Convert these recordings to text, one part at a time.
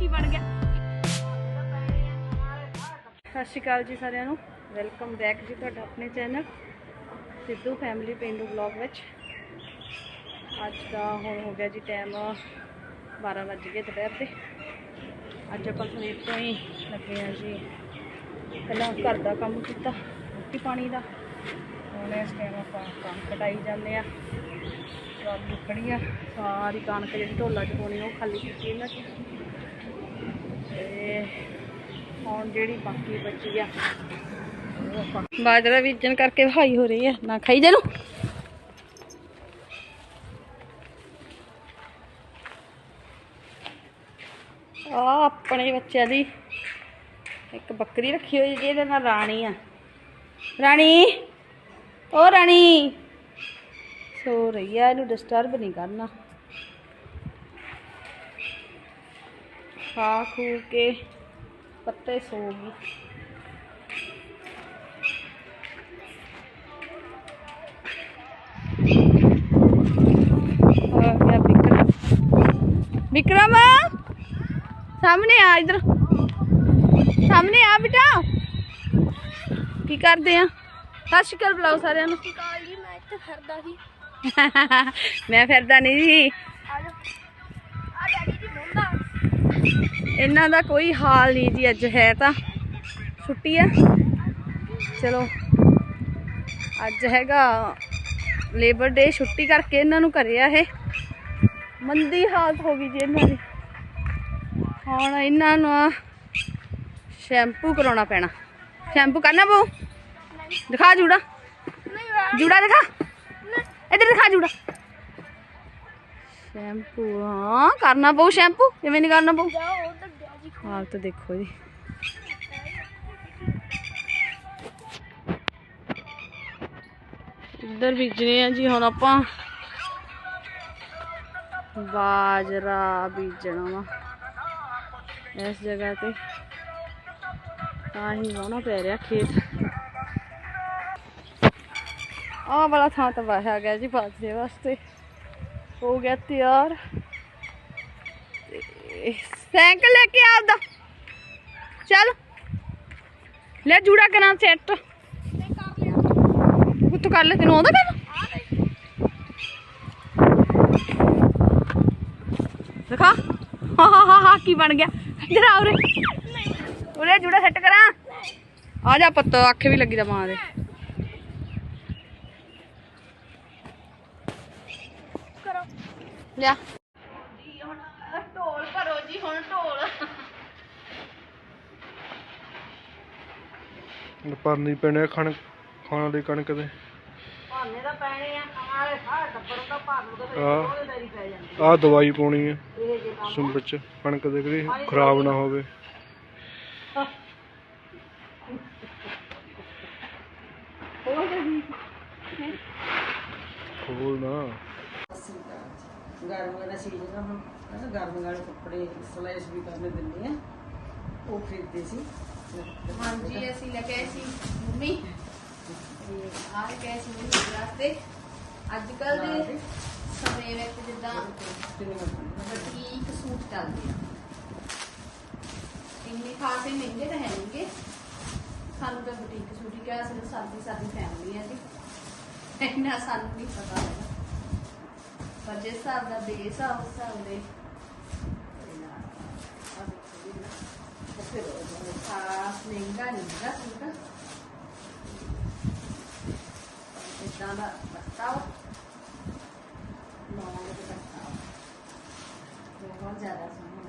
ਕੀ ਬਣ ਗਿਆ? ਸਤਿ ਸ਼੍ਰੀ ਅਕਾਲ ਜੀ ਸਾਰਿਆਂ ਨੂੰ। ਵੈਲਕਮ ਬੈਕ ਜੀ ਤੁਹਾਡਾ ਆਪਣੇ channel Sidhu family Pindu blog ਵਿੱਚ। ਅੱਜ ਦਾ ਹੁਣ ਹੋ ਗਿਆ ਜੀ ਟਾਈਮ 12 ਵੱਜ ਗਏ ਦੁਪਹਿਰ ਦੇ। ਅੱਜ ਆਪਾਂ ਸਵੇਰ ਤੋਂ ਹੀ ਲੱਗੇ ਆ ਜੀ। ਪਹਿਲਾਂ ਘਰ ਦਾ ਕੰਮ ਕੀਤਾ, ਰੋਟੀ ਪਾਣੀ ਦਾ। ਹੁਣ ਇਸ ਟਾਈਮ ਆਪਾਂ ਕਣਕ ਕਟਾਈ ਜਾਂਦੇ ਆ ਟਰਾਲੀ ਖੜੀ ਆ। ਸਾਰੀ ਕਣਕ ਜਿਹੜੀ ਢੋਲਾ ਚ ਪਾਉਣੀ, ਉਹ ਖਾਲੀ ਕੀਤੀ ਇਹਨਾਂ ਚ। ਤੇ ਹੁਣ ਜਿਹੜੀ ਬਾਕੀ ਬਚੀ ਆ, ਬਾਜਰਾ ਬੀਜਣ ਕਰਕੇ ਵਹਾਈ ਹੋ ਰਹੀ ਆ। ਨਾ ਖਾਈ ਜਾ ਨੂੰ ਆ ਆਪਣੇ ਬੱਚਿਆਂ ਦੀ ਇੱਕ ਬੱਕਰੀ ਰੱਖੀ ਹੋਈ ਜਿਹਦੇ ਨਾਲ ਰਾਣੀ ਆ। ਰਾਣੀ, ਓ ਰਾਣੀ। ਸੋ ਰਹੀ ਆ, ਇਹਨੂੰ ਡਿਸਟਰਬ ਨਹੀਂ ਕਰਨਾ। ਖਾ ਖੂ ਕੇ ਪੱਤੇ ਸੋ ਗਈ ਆ ਗਿਆ ਵਿਕਰਮ ਵਿਕਰਮ ਸਾਹਮਣੇ ਆ ਇਧਰ ਸਾਹਮਣੇ ਆ ਬੇਟਾ ਕੀ ਕਰਦੇ ਆ ਸਤਿ ਸ਼੍ਰੀ ਅਕਾਲ ਬੁਲਾਓ ਸਾਰਿਆਂ ਨੂੰ ਕਾਲ ਜੀ ਮੈਂ ਇੱਥੇ ਫਿਰਦਾ ਸੀ ਮੈਂ ਫਿਰਦਾ ਨਹੀਂ ਜੀ ਆ ਜਾ ਆ ਡੈਡੀ ਜੀ ਮੁੰਡਾ ਇਹਨਾਂ ਦਾ ਕੋਈ ਹਾਲ ਨਹੀਂ ਜੀ ਅੱਜ ਹੈ ਤਾਂ। ਛੁੱਟੀ ਆ। ਚਲੋ ਅੱਜ ਹੈਗਾ ਲੇਬਰ ਡੇ ਛੁੱਟੀ ਕਰਕੇ ਇਹਨਾਂ ਨੂੰ ਘਰੇ ਆ ਇਹ। ਮੰਦੀ ਹਾਲਤ ਹੋ ਗਈ ਜੀ ਇਹਨਾਂ ਦੀ। ਹੁਣ ਇਹਨਾਂ ਨੂੰ ਸ਼ੈਂਪੂ ਕਰਾਉਣਾ ਪੈਣਾ। ਸ਼ੈਂਪੂ ਕਰਨਾ ਪਊ ਦਿਖਾ ਜੂੜਾ। ਜੂੜਾ ਦਿਖਾ। ਇੱਧਰ ਦਿਖਾ ਜੂੜਾ। ਸ਼ੈਂਪੂ, ਹਾਂ, ਕਰਨਾ ਪਊ ਸ਼ੈਂਪੂ? ਕਿਵੇਂ ਨਹੀਂ ਕਰਨਾ ਪਊ? ਜਾ ਉਧਰ ਦੇਖੋ ਜੀ। ਇੱਧਰ ਬੀਜਣੇ ਆ ਜੀ ਹੁਣ ਆਪਾਂ? ਬਾਜਰਾ ਬੀਜਣਾ ਵਾ। ਇਸ ਜਗ੍ਹਾ ਤੇ। ਤਾਂ ਹੀ ਵਾਹਣਾ ਪੈ ਰਿਹਾ ਖੇਤ। ਆਹ ਵਾਲਾ ਥਾਂ ਤਾਂ ਵਾਹਿਆ ਗਿਆ ਜੀ ਬਾਜਰੇ ਵਾਸਤੇ। ਹੋ ਗਿਆ ਤਿਆਰ। ਸਾਈਕਲ ਲੈ ਕੇ ਆਪਦਾ। ਚੱਲ। ਲੈ ਜੂੜਾ ਕਰਾਂ ਸੈੱਟ। ਉੱਤ ਕਰ ਲੈ, ਤੈਨੂੰ ਆਉਂਦਾ ਕਰ ਦਿਖਾ। ਹਾ ਹਾ ਹਾ ਕੀ ਬਣ ਗਿਆ? ਇੱਧਰ ਆ ਉਰੇ। ਉਰੇ ਜੂੜਾ ਸੈੱਟ ਕਰਾਂ। ਆ ਜਾ ਪੁੱਤ, ਅੱਖ ਵੀ ਲੱਗੀ ਦਾ ਮਾਂ ਦੇ ਕਰੋ ਲਿਆ ਜੀ ਹੁਣ ਢੋਲ ਭਰੋ ਜੀ ਹੁਣ ਢੋਲ। ਪਰਨੀ ਪੈਣੇ ਖਣ ਖਾਣ ਦੀ ਕਣਕ ਦੇ ਭਾਨੇ ਦਾ ਪੈਣੇ ਆ ਸਾਰਾ ਟੱਬਰ ਦਾ ਪੈ ਜਾਂਦੀ ਦਵਾਈ ਪਾਉਣੀ ਹੈ ਸੁਣ ਵਿੱਚ ਕਣਕ ਦੇ ਕਿਹੜੀ ਖਰਾਬ ਨਾ ਹੋਵੇ। ਖੋਲ ਨਾ। ਗਰਮੀਆਂ ਦਾ ਸੀਜ਼ਨ ਹੁਣ। ਨਾ ਗਰਮੀਆਂ ਵਾਲੇ ਕੱਪੜੇ ਸਲੈਸ਼ ਵੀ ਕਰਨੇ ਦਿੰਦੇ ਆ। ਉਹ ਖਰੀਦਦੇ ਸੀ। ਹਾਂਜੀ ਅਸੀਂ ਲੈ ਕੇ ਆਏ ਸੀ ਮੰਮੀ। ਤੇ ਆਹ ਕੇ ਸੀ ਮੰਮੀ ਵਾਸਤੇ ਅੱਜ ਕੱਲ ਦੇ ਸਮੇਂ ਵਿੱਚ ਜਿੱਦਾਂ ਬੁਟੀਕ ਸੂਟ ਚੱਲਦੇ ਆ। ਇੰਨੇ ਖਾਸੇ ਮਹਿੰਗੇ ਤਾਂ ਹੈ ਨਹੀਂਗੇ। ਸਾਨੂੰ ਤਾਂ ਬੁਟੀਕ ਸੂਟ ਹੀ ਕਿਹਾ ਸਿਰਫ ਸਾਡੀ ਸਾਡੀ ਫੈਮਿਲੀ ਆ ਜੀ। ਇੰਨਾ ਸਾਨੂੰ ਨਹੀਂ ਪਤਾ ਹੈਗਾ। ਪਰ ਜਿਸ ਹਿਸਾਬ ਦਾ ਬੇਸ ਆ ਉਸ ਹਿਸਾਬ ਦੇ ਆ ਦੇਖੋ ਜੀ ਨਾ ਫਿਰ ਖਾਸ ਮਹਿੰਗਾ ਨਹੀਂ ਹੈਗਾ ਸੂਟ ਇਦਾਂ ਦਾ ਬੱਤਾ ਵਾ ਲੌਂਗ ਦੇ ਬੱਤਾ ਵਾ ਬਹੁਤ ਜ਼ਿਆਦਾ ਸੋਹਣਾ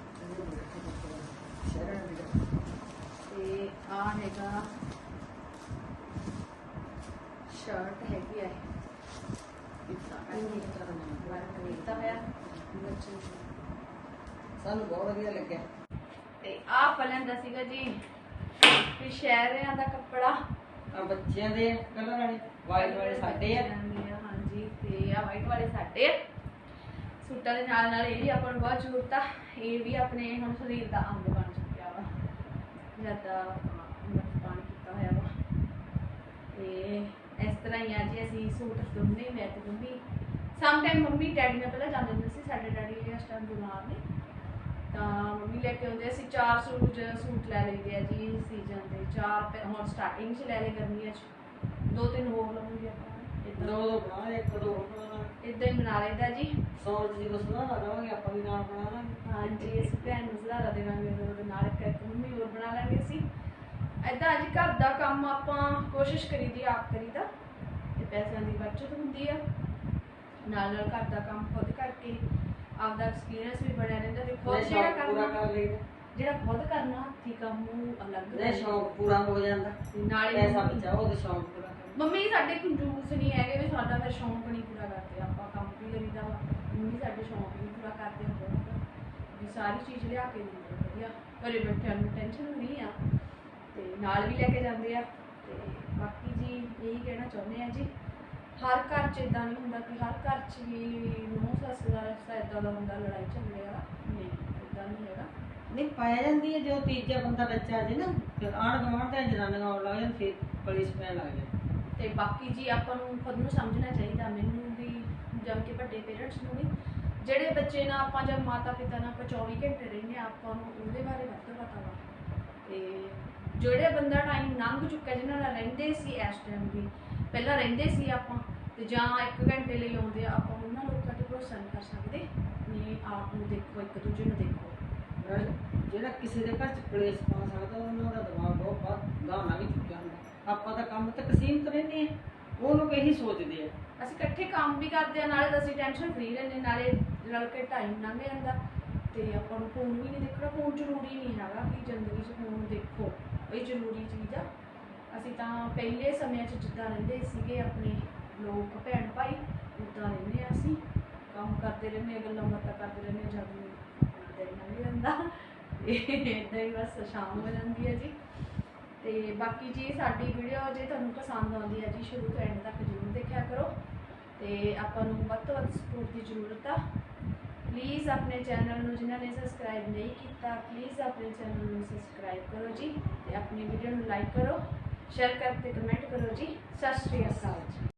ਤੇ ਆ ਹੈਗਾ ਸ਼ਰਟ ਹੈਗੀ ਹੈ ਵਰਕ ਕੀਤਾ ਹੋਇਆ। ਸਾਨੂੰ ਬਹੁਤ ਵਧੀਆ ਲੱਗਿਆ। ਤੇ ਆ ਪਲਨ ਦਾ ਸੀਗਾ ਜੀ ਤੇ ਸ਼ਹਿਰਿਆਂ ਦਾ ਕੱਪੜਾ। ਆ ਬੱਚਿਆਂ ਦੇ ਕਲਰ ਵਾਲੇ ਵਾਈਟ ਵਾਲੇ ਸਾਡੇ ਆ। ਹਾਂਜੀ ਤੇ ਆ ਵਾਈਟ ਵਾਲੇ ਸਾਡੇ ਆ। ਸੂਟਾਂ ਦੇ ਨਾਲ ਨਾਲ ਇਹ ਵੀ ਆਪਾਂ ਨੂੰ ਬਹੁਤ ਜ਼ਰੂਰਤ ਆ ਇਹ ਵੀ ਆਪਣੇ ਹੁਣ ਸਰੀਰ ਦਾ ਅੰਗ ਬਣ ਚੁੱਕਿਆ ਵਾ। ਜ਼ਿਆਦਾ ਅੰਮ੍ਰਿਤਪਾਨ ਕੀਤਾ ਹੋਇਆ ਵਾ। ਤੇ ਇਸ ਤਰ੍ਹਾਂ ਹੀ ਆ ਜੀ ਅਸੀਂ ਸੂਟ ਦੋਨੇ ਮੈਂ ਤੇ mummy some time mummy daddy ਨਾਲ ਪਹਿਲਾਂ ਜਾਂਦੇ ਹੁੰਦੇ ਸੀ ਸਾਡੇ ਡੈਡੀ ਇਸ ਟਾਈਮ ਬਿਮਾਰ ਨੇ। ਤਾਂ ਮੰਮੀ ਲੈ ਕੇ ਆਉਂਦੇ ਅਸੀਂ ਚਾਰ ਸੂਟ ਸੂਟ ਲੈ ਲਈਦੇ ਆ ਜੀ ਸੀਜ਼ਨ ਦੇ। ਚਾਰ ਹੁਣ ਸਟਾਰਟਿੰਗ 'ਚ ਲੈ ਲਏ ਗਰਮੀਆਂ 'ਚ। ਦੋ ਤਿੰਨ ਹੋਰ ਲਵਾਂਗੇ ਆਪਾਂ। ਦੋ ਦੋ ਬਣਾ ਲੈ ਇੱਕ ਦੋ ਇਦਾਂ ਹੀ ਬਣਾ ਲਈਦਾ ਜੀ। ਸੌਰ ਜੀ ਬਸ ਨਾ ਲਗਾਵਾਂਗੇ ਆਪਾਂ ਵੀ ਨਾਲ ਬਣਾ ਲਾਂਗੇ। ਹਾਂਜੀ ਅਸੀਂ ਭੈਣ ਨੂੰ ਸੁਧਾਰਾ ਦੇਵਾਂਗੇ ਉਹਦੇ ਨਾਲ ਇੱਕ ਮੰਮੀ ਹੋਰ ਬਣਾ ਲਾਂਗੇ ਅਸੀਂ। ਏਦਾਂ ਜੀ ਘਰ ਦਾ ਕੰਮ ਆਪਾਂ ਕੋਸ਼ਿਸ਼ ਕਰੀਦੀ ਆਪ ਕਰੀਦਾ। ਤੇ ਪੈਸਿਆਂ ਦੀ ਬਚਤ ਹੁੰਦੀ ਆ। ਨਾਲ ਨਾਲ ਘਰ ਦਾ ਕੰਮ ਖੁਦ ਕਰਕੇ ਆਪਦਾ ਐਕਸਪੀਰੀਅੰਸ ਵੀ ਬਣਿਆ ਰਹਿੰਦਾ। ਤੇ ਖੁਦ ਜਿਹੜਾ ਪੂਰਾ ਕਰਨਾ ਕਰ ਲਈਦਾ ਜਿਹੜਾ ਖੁਦ ਕਰਨਾ ਹੱਥੀ ਕੰਮ ਉਹ ਅਲੱਗ ਨਹੀਂ ਸ਼ੌਕ ਪੂਰਾ ਹੋ ਜਾਂਦਾ। ਨਾਲੇ ਪੈਸਾ ਬਚਾਓ ਤੇ ਸ਼ੌਕ ਪੂਰਾ ਕਰੋ। ਮੰਮੀ ਸਾਡੇ ਕੰਜੂਸ ਨਹੀਂ ਹੈਗੇ ਵੀ ਸਾਡਾ ਫਿਰ ਸ਼ੌਂਕ ਨਹੀਂ ਪੂਰਾ ਕਰਦੇ। ਆਪਾਂ ਕੰਮ ਵੀ ਕਰੀਦਾ ਵਾ। ਮੰਮੀ ਸਾਡੇ ਸ਼ੌਂਕ ਵੀ ਪੂਰਾ ਕਰਦੇ ਬਹੁਤ ਵੀ ਸਾਰੀ ਚੀਜ਼ ਲਿਆ ਕੇ ਦਿੰਦੇ ਵਧੀਆ। ਘਰੇ ਬੈਠਿਆਂ ਨੂੰ ਟੈਨਸ਼ਨ ਨਹੀਂ ਆ। ਤੇ ਨਾਲ ਵੀ ਲੈ ਕੇ ਜਾਂਦੇ ਆ। ਤੇ ਬਾਕੀ ਜੀ ਇਹੀ ਕਹਿਣਾ ਚਾਹੁੰਦੇ ਆ ਜੀ। ਹਰ ਘਰ 'ਚ ਇਦਾਂ ਨਹੀਂ ਹੁੰਦਾ ਕਿ ਹਰ ਘਰ 'ਚ ਵੀ ਨੂੰਹ ਸੱਸ ਦਾ ਰਿਸ਼ਤਾ ਇਦਾਂ ਦਾ ਹੁੰਦਾ ਲੜਾਈ ਝਗੜੇ ਵਾਲਾ। ਨਹੀਂ ਇਦਾਂ ਨਹੀਂ ਹੈਗਾ। ਨਹੀਂ ਪਾਇਆ ਜਾਂਦੀ ਹੈ ਜੋ ਤੀਜਾ ਬੰਦਾ ਬੱਚਾ ਆ ਜੇ ਨਾ ਫਿਰ ਆਣ ਗਵਾਂਢ ਤੇ ਜਨਾਨੀਆਂ ਆਉਣ ਲੱਗ ਫਿਰ ਪੁਲਿਸ ਪੈਣ ਲੱਗ ਜਾਂਦੀ ਤੇ ਬਾਕੀ ਜੀ ਆਪਾਂ ਨੂੰ ਖੁਦ ਨੂੰ ਸਮਝਣਾ ਚਾਹੀਦਾ ਮੈਨੂੰ ਵੀ ਜਦ ਕਿ ਵੱਡੇ ਪੇਰੈਂਟਸ ਨੂੰ ਵੀ। ਜਿਹੜੇ ਬੱਚੇ ਨਾਲ ਆਪਾਂ ਜਦ ਮਾਤਾ ਪਿਤਾ ਨਾਲ ਆਪਾਂ 24 ਘੰਟੇ ਰਹਿੰਦੇ ਹਾਂ, ਆਪਾਂ ਨੂੰ ਉਹਦੇ ਬਾਰੇ ਵੱਧ ਪਤਾ ਵਾ। ਤੇ ਜਿਹੜੇ ਬੰਦਾ ਟਾਈਮ ਲੰਘ ਚੁੱਕਾ ਜਿਹਨਾਂ ਨਾਲ ਰਹਿੰਦੇ ਸੀ ਇਸ ਟਾਈਮ ਵੀ ਪਹਿਲਾਂ ਰਹਿੰਦੇ ਸੀ ਆਪਾਂ ਤੇ ਜਾਂ 1 ਘੰਟੇ ਲਈ ਆਉਂਦੇ ਆ ਆਪਾਂ ਉਹਨਾਂ ਲੋਕਾਂ ਤੇ ਭਰੋਸਾ ਨਹੀਂ ਕਰ ਸਕਦੇ ਨੇ ਆਪ ਨੂੰ ਦੇਖੋ ਇੱਕ ਦੂਜੇ ਨੂੰ ਦੇਖੋ। ਜਿਹੜਾ ਕਿਸੇ ਦੇ ਘਰ ਚ ਕਲੇਸ਼ ਪਾ ਸਕਦਾ ਉਹਨਾਂ ਦਾ ਦਿਮਾਗ ਬਹੁਤ ਬਾਹਰ ਗਾਣਾ ਵੀ ਚੁੱਕਿਆ ਹੁੰਦਾ। ਆਪਾਂ ਤਾਂ ਕੰਮ ਤੱਕ ਸੀਮਤ ਰਹਿੰਦੇ ਆ ਉਹ ਲੋਕ ਇਹੀ ਸੋਚਦੇ ਆ। ਅਸੀਂ ਇਕੱਠੇ ਕੰਮ ਵੀ ਕਰਦੇ ਆ ਨਾਲੇ ਅਸੀਂ ਟੈਨਸ਼ਨ ਫ੍ਰੀ ਰਹਿੰਦੇ ਨਾਲੇ ਰਲ ਕੇ ਟਾਈਮ ਲੰਘ ਜਾਂਦਾ। ਤੇ ਆਪਾਂ ਨੂੰ ਫੋਨ ਵੀ ਨਹੀਂ ਦੇਖਣਾ ਫੋਨ ਜ਼ਰੂਰੀ ਨਹੀਂ ਹੈਗਾ ਕਿ ਜ਼ਿੰਦਗੀ 'ਚ ਫੋਨ ਦੇਖੋ ਇਹ ਜ਼ਰੂਰੀ ਚੀਜ਼ ਆ। ਅਸੀਂ ਤਾਂ ਪਹਿਲੇ ਸਮਿਆਂ 'ਚ ਜਿੱਦਾਂ ਰਹਿੰਦੇ ਸੀਗੇ, ਆਪਣੇ ਲੋਕ, ਭੈਣ ਭਾਈ, ਉਦਾਂ ਰਹਿੰਦੇ ਹਾਂ ਅਸੀਂ। ਕੰਮ ਕਰਦੇ ਰਹਿੰਦੇ ਹਾਂ, ਗੱਲਾਂ ਬਾਤਾਂ ਕਰਦੇ ਰਹਿੰਦੇ ਹਾਂ, ਜਦ ਨੂੰ ਦਿਨ ਲੰਘ ਜਾਂਦਾ ਇਦਾਂ ਹੀ ਬਸ ਸ਼ਾਮ ਹੋ ਜਾਂਦੀ ਹੈ ਜੀ। ਤੇ ਬਾਕੀ ਜੀ, ਸਾਡੀ ਵੀਡੀਓ ਜੇ ਤੁਹਾਨੂੰ ਪਸੰਦ ਆਉਂਦੀ ਹੈ ਜੀ, ਸ਼ੁਰੂ ਤੋਂ ਐਂਡ ਤੱਕ ਜ਼ਰੂਰ ਦੇਖਿਆ ਕਰੋ। ਤੇ ਆਪਾਂ ਨੂੰ ਵੱਧ ਤੋਂ ਵੱਧ ਸਪੋਰਟ ਦੀ ਜ਼ਰੂਰਤ ਆ। ਪਲੀਜ਼ ਆਪਣੇ ਚੈਨਲ ਨੂੰ, ਜਿਨ੍ਹਾਂ ਨੇ ਸਬਸਕ੍ਰਾਈਬ ਨਹੀਂ ਕੀਤਾ ਪਲੀਜ਼ ਆਪਣੇ ਚੈਨਲ ਨੂੰ ਸਬਸਕ੍ਰਾਈਬ ਕਰੋ ਜੀ। ਤੇ ਆਪਣੀ ਵੀਡੀਓ ਨੂੰ ਲਾਈਕ ਕਰੋ। ਸ਼ੇਅਰ ਕਰਕੇ ਕਮੈਂਟ ਕਰੋ ਜੀ। ਸਤਿ ਸ਼੍ਰੀ ਅਕਾਲ ਜੀ।